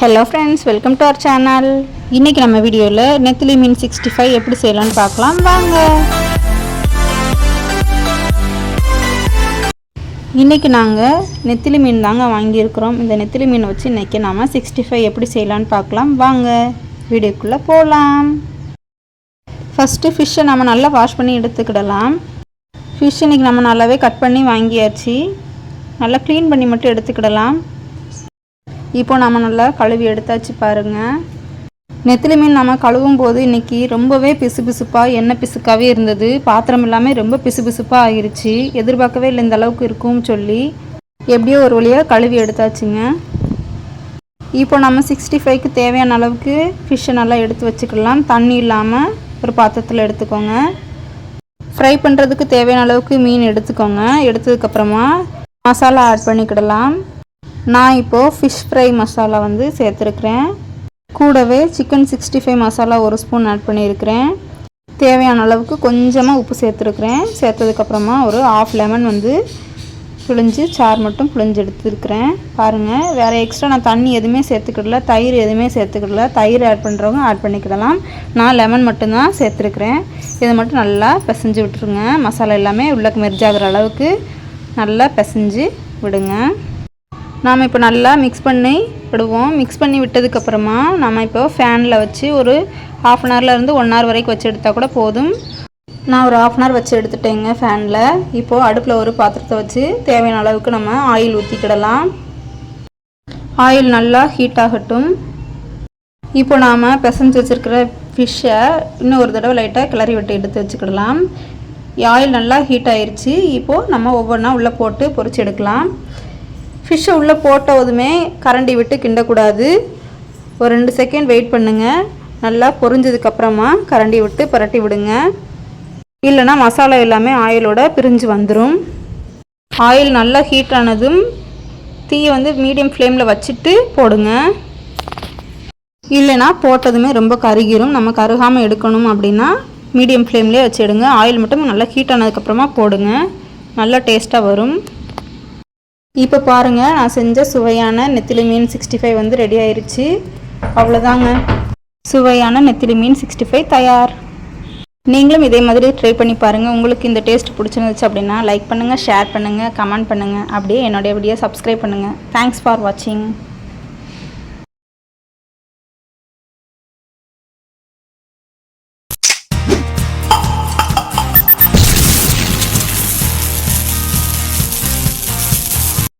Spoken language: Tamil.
Hello friends welcome to our channel இன்றைக்கி நம்ம வீடியோவில் நெத்திலி மீன் சிக்ஸ்டி ஃபைவ் எப்படி செய்யலாம்னு பார்க்கலாம். வாங்க. இன்றைக்கி நாங்கள் நெத்திலி மீன் தாங்க வாங்கியிருக்கிறோம். இந்த நெத்திலி மீன் வச்சு இன்றைக்கி நாம் சிக்ஸ்டி ஃபைவ் எப்படி செய்யலாம்னு பார்க்கலாம். வாங்க. வீடியோக்குள்ளே போகலாம் ஃபஸ்ட்டு ஃபிஷ்ஷை நம்ம நல்லா வாஷ் பண்ணி எடுத்துக்கிடலாம். ஃபிஷ் இன்றைக்கி நம்ம நல்லாவே கட் பண்ணி வாங்கியாச்சு. நல்லா க்ளீன் பண்ணி மட்டும் எடுத்துக்கிடலாம். இப்போ நம்ம நல்லா கழுவி எடுத்தாச்சு பாருங்கள் நெத்திலி மீன் நம்ம கழுவும் போது இன்றைக்கி ரொம்பவே பிசு பிசுப்பாக எண்ணெய் பிசுக்காகவே இருந்தது. பாத்திரம் இல்லாமல் ரொம்ப பிசு பிசுப்பாக ஆகிருச்சு எதிர்பார்க்கவே இல்லை இந்த அளவுக்கு இருக்கும்னு சொல்லி எப்படியோ ஒரு வழியாக கழுவி எடுத்தாச்சுங்க. இப்போ நம்ம சிக்ஸ்டி ஃபைவ்க்கு தேவையான அளவுக்கு ஃபிஷ்ஷை நல்லா எடுத்து வச்சுக்கலாம். தண்ணி இல்லாமல் ஒரு பாத்திரத்தில் எடுத்துக்கோங்க. ஃப்ரை பண்ணுறதுக்கு தேவையான அளவுக்கு மீன் எடுத்துக்கோங்க. எடுத்ததுக்கப்புறமா மசாலா ஆட் பண்ணிக்கிடலாம். நான் இப்போது ஃபிஷ் ஃப்ரை மசாலா வந்து சேர்த்துருக்குறேன். கூடவே சிக்கன் சிக்ஸ்டி ஃபைவ் மசாலா ஒரு ஸ்பூன் ஆட் பண்ணியிருக்கிறேன். தேவையான அளவுக்கு கொஞ்சமாக உப்பு சேர்த்துருக்குறேன். சேர்த்ததுக்கப்புறமா ஒரு ஆஃப் லெமன் வந்து புழிஞ்சு சார் மட்டும் புழிஞ்சு எடுத்துருக்குறேன். பாருங்கள் வேறு எக்ஸ்ட்ரா நான் தண்ணி எதுவுமே சேர்த்துக்கிடல தயிர் எதுவுமே சேர்த்துக்கிடல. தயிர் ஆட் பண்ணுறவங்க ஆட் பண்ணிக்கிடலாம். நான் லெமன் மட்டும்தான் சேர்த்துருக்குறேன். இதை மட்டும் நல்லா பிசைஞ்சு விட்டுருங்க. மசாலா எல்லாமே உள்ளக்கு மெர்ஜாகிற அளவுக்கு நல்லா பிசைஞ்சு விடுங்க. நாம் இப்போ நல்லா மிக்ஸ் பண்ணி விடுவோம். மிக்ஸ் பண்ணி விட்டதுக்கப்புறமா நம்ம இப்போ ஃபேனில் வச்சு ஒரு ஹாஃப் அன் ஹவர்லேருந்து ஒன் ஹவர் வரைக்கும் வச்சு எடுத்தால் கூட போதும். நான் ஒரு ஹாஃப் அன் ஹவர் வச்சு எடுத்துட்டேங்க ஃபேனில் இப்போது அடுப்பில் ஒரு பாத்திரத்தை வச்சு தேவையான அளவுக்கு நம்ம ஆயில் ஊற்றிக்கிடலாம் ஆயில் நல்லா ஹீட் ஆகட்டும். இப்போ நாம் பிசைஞ்சு வச்சுருக்கிற ஃபிஷ்ஷை இன்னும் ஒரு தடவை லைட்டாக கிளறி விட்டு எடுத்து வச்சுக்கிடலாம். ஆயில் நல்லா ஹீட் ஆயிடுச்சு இப்போது நம்ம ஒவ்வொன்றா உள்ளே போட்டு பொரிச்சு எடுக்கலாம். ஃபிஷ்ஷை உள்ளே போட்டதுமே கரண்டி விட்டு கிண்டக்கூடாது. ஒரு ரெண்டு செகண்ட் வெயிட் பண்ணுங்கள் நல்லா பொரிஞ்சதுக்கப்புறமா கரண்டி விட்டு புரட்டி விடுங்க. இல்லைனா மசாலா எல்லாமே ஆயிலோட பிரிஞ்சு வந்துடும் ஆயில் நல்லா ஹீட் ஆனதும் தீயை வந்து மீடியம் ஃப்ளேமில் வச்சுட்டு போடுங்க. இல்லைனா போட்டதுமே ரொம்ப கருகிரும். நம்ம கருகாமல் எடுக்கணும் அப்படின்னா மீடியம் ஃப்ளேம்லேயே வச்சுடுங்க ஆயில் மட்டும் நல்லா ஹீட் ஆனதுக்கப்புறமா போடுங்க. நல்லா டேஸ்ட்டாக வரும். இப்போ பாருங்கள் நான் செஞ்ச சுவையான நெத்திலி மீன் சிக்ஸ்டி ஃபைவ் வந்து ரெடி ஆயிடுச்சு அவ்வளோதாங்க சுவையான நெத்திலி மீன் சிக்ஸ்டி ஃபைவ் தயார். நீங்களும் இதே மாதிரி ட்ரை பண்ணி பாருங்கள் உங்களுக்கு இந்த டேஸ்ட் பிடிச்சிருந்துச்சு அப்படின்னா லைக் பண்ணுங்கள் ஷேர் பண்ணுங்கள் கமெண்ட் பண்ணுங்கள் அப்படியே என்னுடைய வீடியோ சப்ஸ்கிரைப் பண்ணுங்கள் தேங்க்ஸ் ஃபார் வாட்சிங்